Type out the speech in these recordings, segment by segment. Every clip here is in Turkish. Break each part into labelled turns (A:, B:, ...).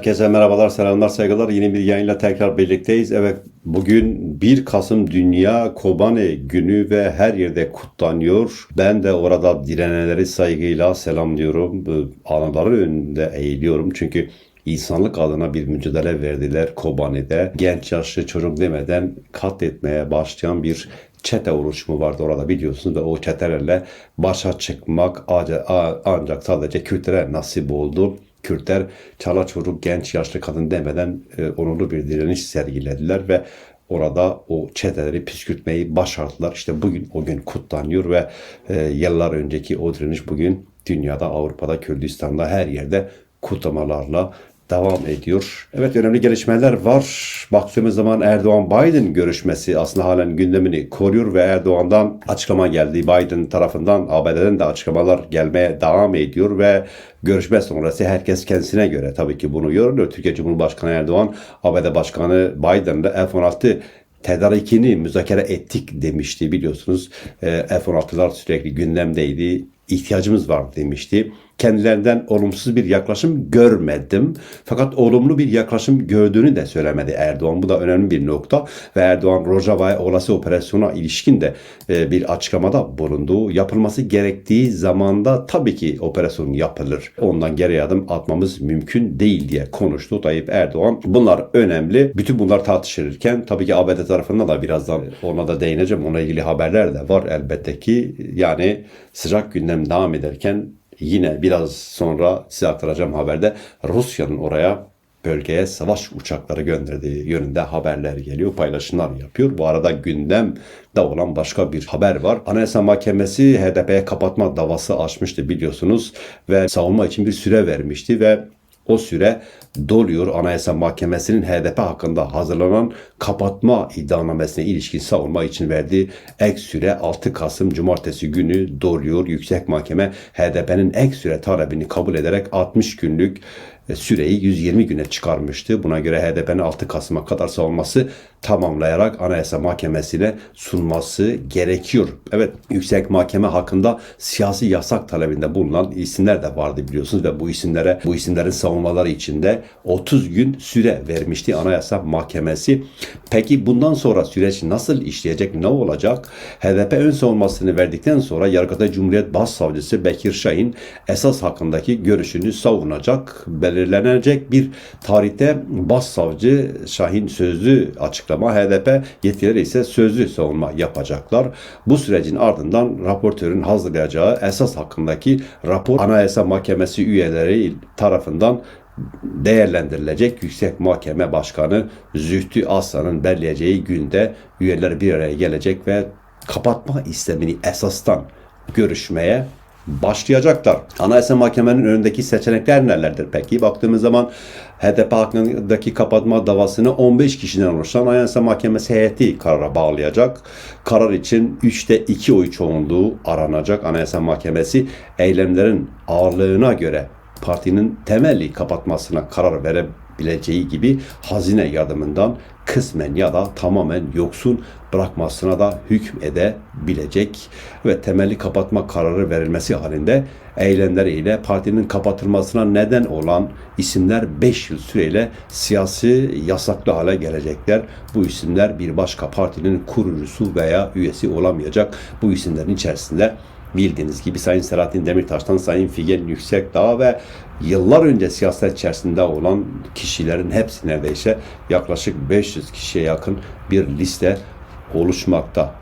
A: Herkese merhabalar, selamlar, saygılar. Yeni bir yayınla tekrar birlikteyiz. Evet, bugün 1 Kasım Dünya Kobane Günü ve her yerde kutlanıyor. Ben de orada direnenleri saygıyla selamlıyorum. Bu Anaların önünde eğiliyorum. Çünkü insanlık adına bir mücadele verdiler Kobane'de. Genç yaşlı çocuk demeden katletmeye başlayan bir çete oluşumu vardı orada biliyorsunuz ve o çetelerle başa çıkmak ancak sadece Kürtlere nasip oldu. Kürtler çala çocuk, genç, yaşlı kadın demeden e, onurlu bir direniş sergilediler ve orada o çeteleri püskürtmeyi başardılar. İşte bugün o gün kutlanıyor ve e, yıllar önceki o direniş bugün dünyada, Avrupa'da, Kürdistan'da her yerde kutlamalarla devam ediyor. Evet önemli gelişmeler var. Baktığımız zaman Erdoğan-Biden görüşmesi aslında halen gündemini koruyor ve Erdoğan'dan açıklama geldi. Biden tarafından ABD'den de açıklamalar gelmeye devam ediyor ve görüşme sonrası herkes kendisine göre tabii ki bunu yorumluyor. Türkiye Cumhurbaşkanı Erdoğan, ABD Başkanı Biden'la F-16 tedarikini müzakere ettik demişti biliyorsunuz. E, F-16'lar sürekli gündemdeydi. İhtiyacımız var demişti kendilerinden olumsuz bir yaklaşım görmedim. Fakat olumlu bir yaklaşım gördüğünü de söylemedi Erdoğan. Bu da önemli bir nokta. Ve Erdoğan Rojava'ya olası operasyona ilişkin de e, bir açıklamada bulundu. Yapılması gerektiği zamanda tabii ki operasyon yapılır. Ondan geri adım atmamız mümkün değil diye konuştu Tayyip Erdoğan. Bunlar önemli. Bütün bunlar tartışılırken tabii ki ABD tarafından da birazdan ona da değineceğim. Ona ilgili haberler de var elbette ki. Yani sıcak gündem devam ederken yine biraz sonra size aktaracağım haberde Rusya'nın oraya bölgeye savaş uçakları gönderdiği yönünde haberler geliyor, paylaşımlar yapıyor. Bu arada gündemde olan başka bir haber var. Anayasa Mahkemesi HDP'ye kapatma davası açmıştı biliyorsunuz ve savunma için bir süre vermişti ve o süre doluyor. Anayasa Mahkemesi'nin HDP hakkında hazırlanan kapatma iddianamesine ilişkin savunma için verdiği ek süre 6 Kasım Cumartesi günü doluyor. Yüksek Mahkeme HDP'nin ek süre talebini kabul ederek 60 günlük süreyi 120 güne çıkarmıştı. Buna göre HDP'nin 6 Kasım'a kadar savunması tamamlayarak Anayasa Mahkemesi'ne sunması gerekiyor. Evet Yüksek Mahkeme hakkında siyasi yasak talebinde bulunan isimler de vardı biliyorsunuz ve bu isimlere bu isimlerin savunmaları için de 30 gün süre vermişti Anayasa Mahkemesi. Peki bundan sonra süreç nasıl işleyecek, ne olacak? HDP ön savunmasını verdikten sonra Yargıtay Cumhuriyet Başsavcısı Bekir Şahin esas hakkındaki görüşünü savunacak. Belirlenecek bir tarihte Başsavcı Şahin sözlü açıklama, HDP yetkileri ise sözlü savunma yapacaklar. Bu sürecin ardından raportörün hazırlayacağı esas hakkındaki rapor Anayasa Mahkemesi üyeleri tarafından değerlendirilecek Yüksek Mahkeme Başkanı Zühtü Aslan'ın belirleyeceği günde üyeler bir araya gelecek ve kapatma istemini esastan görüşmeye başlayacaklar. Anayasa Mahkemenin önündeki seçenekler nelerdir peki? Baktığımız zaman HDP hakkındaki kapatma davasını 15 kişiden oluşan Anayasa Mahkemesi heyeti karara bağlayacak. Karar için 3'te 2 oy çoğunluğu aranacak. Anayasa Mahkemesi eylemlerin ağırlığına göre partinin temelli kapatmasına karar verebileceği gibi hazine yardımından kısmen ya da tamamen yoksun bırakmasına da hükmedebilecek ve temelli kapatma kararı verilmesi halinde eylemleriyle partinin kapatılmasına neden olan isimler 5 yıl süreyle siyasi yasaklı hale gelecekler. Bu isimler bir başka partinin kurucusu veya üyesi olamayacak. Bu isimlerin içerisinde bildiğiniz gibi Sayın Selahattin Demirtaş'tan Sayın Figen Yüksekdağ ve yıllar önce siyaset içerisinde olan kişilerin hepsi neredeyse yaklaşık 500 kişiye yakın bir liste oluşmakta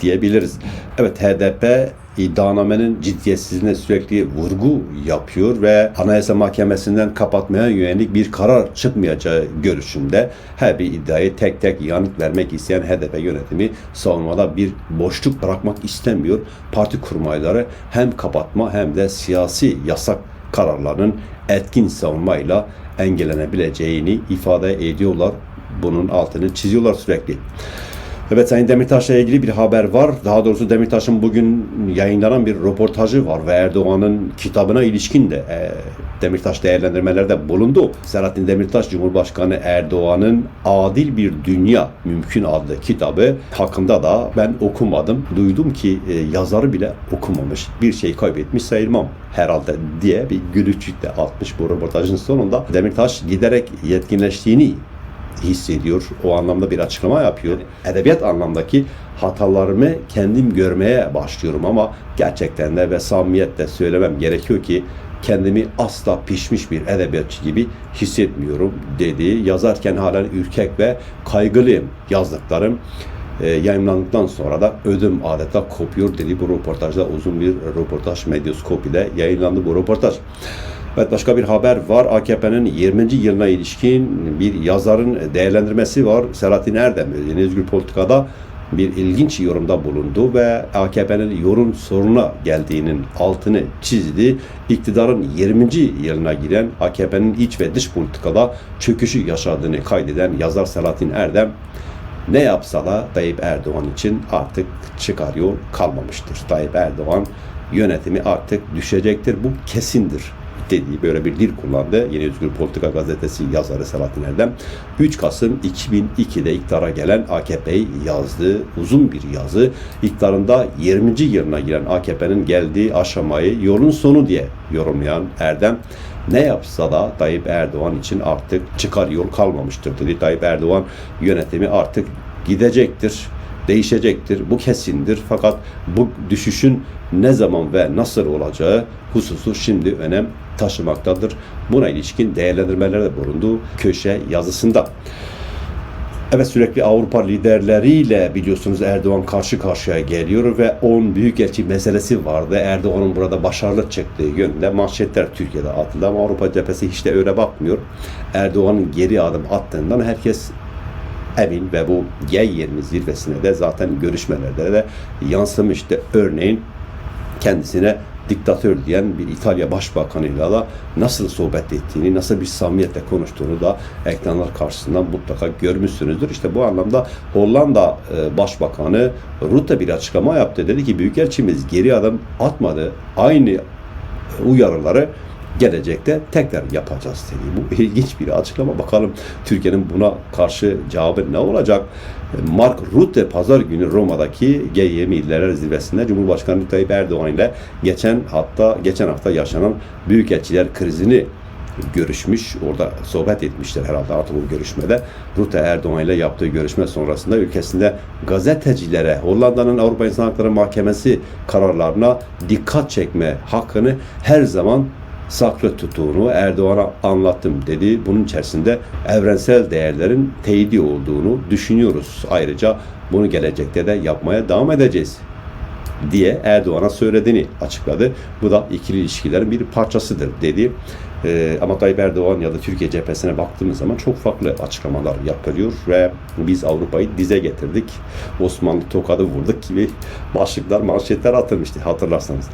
A: diyebiliriz. Evet HDP iddianamenin ciddiyetsizliğine sürekli vurgu yapıyor ve Anayasa Mahkemesi'nden kapatmaya yönelik bir karar çıkmayacağı görüşünde her bir iddiayı tek tek yanıt vermek isteyen HDP yönetimi savunmada bir boşluk bırakmak istemiyor. Parti kurmayları hem kapatma hem de siyasi yasak kararlarının etkin savunmayla engellenebileceğini ifade ediyorlar. Bunun altını çiziyorlar sürekli. Evet Sayın Demirtaş'la ilgili bir haber var. Daha doğrusu Demirtaş'ın bugün yayınlanan bir röportajı var ve Erdoğan'ın kitabına ilişkin de e, Demirtaş değerlendirmelerde bulundu. Selahattin Demirtaş Cumhurbaşkanı Erdoğan'ın Adil Bir Dünya Mümkün adlı kitabı hakkında da ben okumadım. Duydum ki e, yazarı bile okumamış. Bir şey kaybetmiş sayılmam herhalde diye bir gülücük de atmış bu röportajın sonunda. Demirtaş giderek yetkinleştiğini hissediyor. O anlamda bir açıklama yapıyor. Edebiyat anlamdaki hatalarımı kendim görmeye başlıyorum ama gerçekten de ve samimiyetle söylemem gerekiyor ki kendimi asla pişmiş bir edebiyatçı gibi hissetmiyorum dedi. Yazarken halen ürkek ve kaygılıyım yazdıklarım. E, yayınlandıktan sonra da ödüm adeta kopuyor dedi bu röportajda uzun bir röportaj Medyoskop ile yayınlandı bu röportaj. Evet başka bir haber var. AKP'nin 20. yılına ilişkin bir yazarın değerlendirmesi var. Selahattin Erdem, Yeni Özgür Politika'da bir ilginç yorumda bulundu ve AKP'nin yorum soruna geldiğinin altını çizdi. İktidarın 20. yılına giren AKP'nin iç ve dış politikada çöküşü yaşadığını kaydeden yazar Selahattin Erdem ne yapsa da Tayyip Erdoğan için artık çıkar yol kalmamıştır. Tayyip Erdoğan yönetimi artık düşecektir. Bu kesindir dediği böyle bir dil kullandı. Yeni Özgür Politika Gazetesi yazarı Selahattin Erdem. 3 Kasım 2002'de iktidara gelen AKP'yi yazdığı uzun bir yazı. İktidarında 20. yılına giren AKP'nin geldiği aşamayı yolun sonu diye yorumlayan Erdem ne yapsa da Tayyip Erdoğan için artık çıkar yol kalmamıştır dedi. Tayyip Erdoğan yönetimi artık gidecektir değişecektir. Bu kesindir. Fakat bu düşüşün ne zaman ve nasıl olacağı hususu şimdi önem taşımaktadır. Buna ilişkin değerlendirmelerde bulunduğu köşe yazısında. Evet sürekli Avrupa liderleriyle biliyorsunuz Erdoğan karşı karşıya geliyor ve 10 büyükelçi meselesi vardı. Erdoğan'ın burada başarılı çıktığı yönünde manşetler Türkiye'de atıldı ama Avrupa cephesi hiç de öyle bakmıyor. Erdoğan'ın geri adım attığından herkes emin ve bu G20 zirvesine de zaten görüşmelerde de yansımıştı. Örneğin kendisine diktatör diyen bir İtalya Başbakanıyla da nasıl sohbet ettiğini, nasıl bir samimiyetle konuştuğunu da ekranlar karşısında mutlaka görmüşsünüzdür. İşte bu anlamda Hollanda e, Başbakanı Rutte bir açıklama yaptı. Dedi ki Büyükelçimiz geri adım atmadı. Aynı uyarıları gelecekte tekrar yapacağız dedi. Bu ilginç bir açıklama. Bakalım Türkiye'nin buna karşı cevabı ne olacak? Mark Rutte pazar günü Roma'daki G20 iller zirvesinde Cumhurbaşkanı Tayyip Erdoğan ile geçen hatta geçen hafta yaşanan büyükelçiler krizini görüşmüş. Orada sohbet etmişler herhalde artık bu görüşmede. Rutte Erdoğan ile yaptığı görüşme sonrasında ülkesinde gazetecilere Hollanda'nın Avrupa İnsan Hakları Mahkemesi kararlarına dikkat çekme hakkını her zaman saklı tuttuğunu Erdoğan'a anlattım dedi. Bunun içerisinde evrensel değerlerin teyidi olduğunu düşünüyoruz. Ayrıca bunu gelecekte de yapmaya devam edeceğiz diye Erdoğan'a söylediğini açıkladı. Bu da ikili ilişkilerin bir parçasıdır dedi. Ee, ama Tayyip Erdoğan ya da Türkiye cephesine baktığımız zaman çok farklı açıklamalar yapılıyor ve biz Avrupa'yı dize getirdik. Osmanlı tokadı vurduk gibi başlıklar, manşetler atılmıştı hatırlarsanız.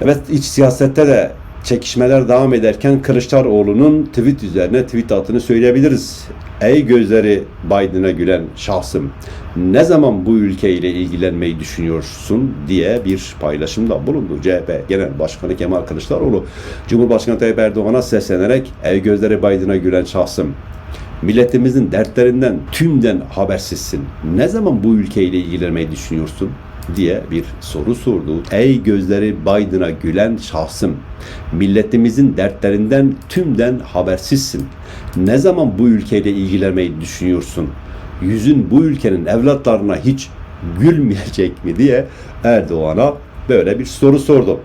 A: Evet iç siyasette de çekişmeler devam ederken Kılıçdaroğlu'nun tweet üzerine tweet attığını söyleyebiliriz. Ey gözleri Biden'a gülen şahsım ne zaman bu ülkeyle ilgilenmeyi düşünüyorsun diye bir paylaşımda bulundu. CHP Genel Başkanı Kemal Kılıçdaroğlu Cumhurbaşkanı Tayyip Erdoğan'a seslenerek ey gözleri Biden'a gülen şahsım milletimizin dertlerinden tümden habersizsin. Ne zaman bu ülkeyle ilgilenmeyi düşünüyorsun? Diye bir soru sordu. Ey gözleri Biden'a gülen şahsım, milletimizin dertlerinden tümden habersizsin. Ne zaman bu ülkeyle ilgilenmeyi düşünüyorsun? Yüzün bu ülkenin evlatlarına hiç gülmeyecek mi diye Erdoğan'a böyle bir soru sordu.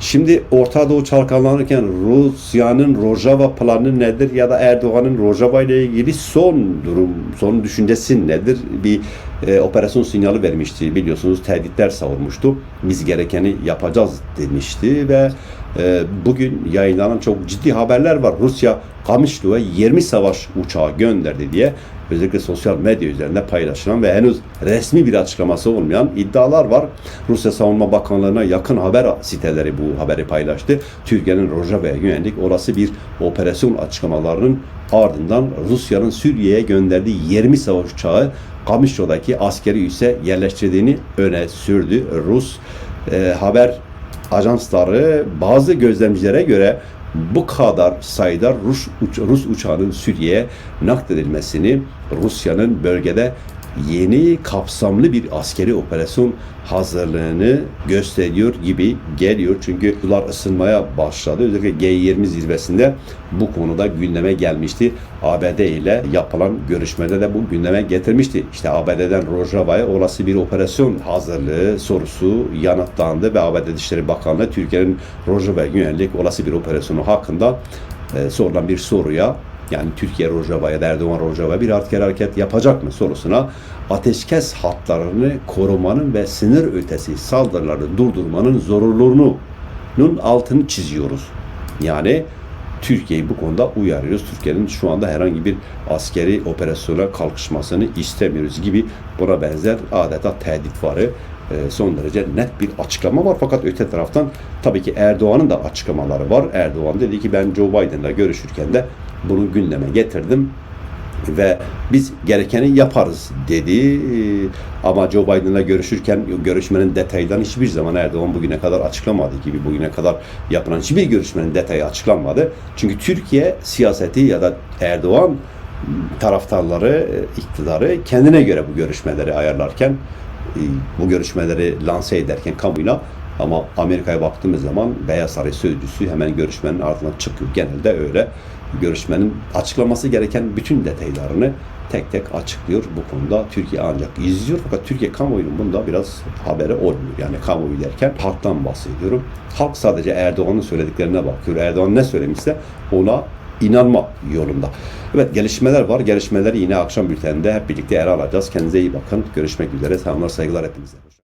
A: Şimdi Orta Doğu çalkalanırken Rusya'nın Rojava planı nedir ya da Erdoğan'ın Rojava ile ilgili son durum, son düşüncesi nedir? Bir e, operasyon sinyali vermişti biliyorsunuz tehditler savurmuştu. Biz gerekeni yapacağız demişti ve e, bugün yayınlanan çok ciddi haberler var. Rusya Kamışlı'ya 20 savaş uçağı gönderdi diye özellikle sosyal medya üzerinde paylaşılan ve henüz resmi bir açıklaması olmayan iddialar var. Rusya Savunma Bakanlığı'na yakın haber siteleri bu haberi paylaştı. Türkiye'nin Rojava'ya yönelik orası bir operasyon açıklamalarının ardından Rusya'nın Suriye'ye gönderdiği 20 savaş uçağı Kamışlo'daki askeri üsse yerleştirdiğini öne sürdü. Rus e, haber ajansları bazı gözlemcilere göre bu kadar sayıda Rus, uç- Rus uçağının Suriye'ye nakledilmesini Rusya'nın bölgede yeni kapsamlı bir askeri operasyon hazırlığını gösteriyor gibi geliyor. Çünkü sular ısınmaya başladı. Özellikle G20 zirvesinde bu konuda gündeme gelmişti. ABD ile yapılan görüşmede de bu gündeme getirmişti. İşte ABD'den Rojava'ya olası bir operasyon hazırlığı sorusu yanıtlandı ve ABD Dışişleri Bakanlığı Türkiye'nin Rojava'ya yönelik olası bir operasyonu hakkında e, sorulan bir soruya yani Türkiye Rojava ya da Erdoğan Rojava bir asker hareket yapacak mı sorusuna ateşkes hatlarını korumanın ve sınır ötesi saldırıları durdurmanın zorunluluğunun altını çiziyoruz. Yani Türkiye'yi bu konuda uyarıyoruz. Türkiye'nin şu anda herhangi bir askeri operasyona kalkışmasını istemiyoruz gibi buna benzer adeta tehdit varı e, son derece net bir açıklama var. Fakat öte taraftan tabii ki Erdoğan'ın da açıklamaları var. Erdoğan dedi ki ben Joe Biden'la görüşürken de bunu gündeme getirdim ve biz gerekeni yaparız dedi. Ama Joe Biden'la görüşürken görüşmenin detaylarını hiçbir zaman Erdoğan bugüne kadar açıklamadı gibi bugüne kadar yapılan hiçbir görüşmenin detayı açıklanmadı. Çünkü Türkiye siyaseti ya da Erdoğan taraftarları, iktidarı kendine göre bu görüşmeleri ayarlarken e, bu görüşmeleri lanse ederken kamuyla ama Amerika'ya baktığımız zaman Beyaz Saray sözcüsü hemen görüşmenin ardından çıkıyor. Genelde öyle görüşmenin açıklaması gereken bütün detaylarını tek tek açıklıyor. Bu konuda Türkiye ancak izliyor fakat Türkiye kamuoyunun bunda biraz haberi olmuyor. Yani kamuoyu derken halktan bahsediyorum. Halk sadece Erdoğan'ın söylediklerine bakıyor. Erdoğan ne söylemişse ona inanma yolunda. Evet gelişmeler var. Gelişmeleri yine akşam bülteninde hep birlikte ele alacağız. Kendinize iyi bakın. Görüşmek üzere. Selamlar saygılar hepinize.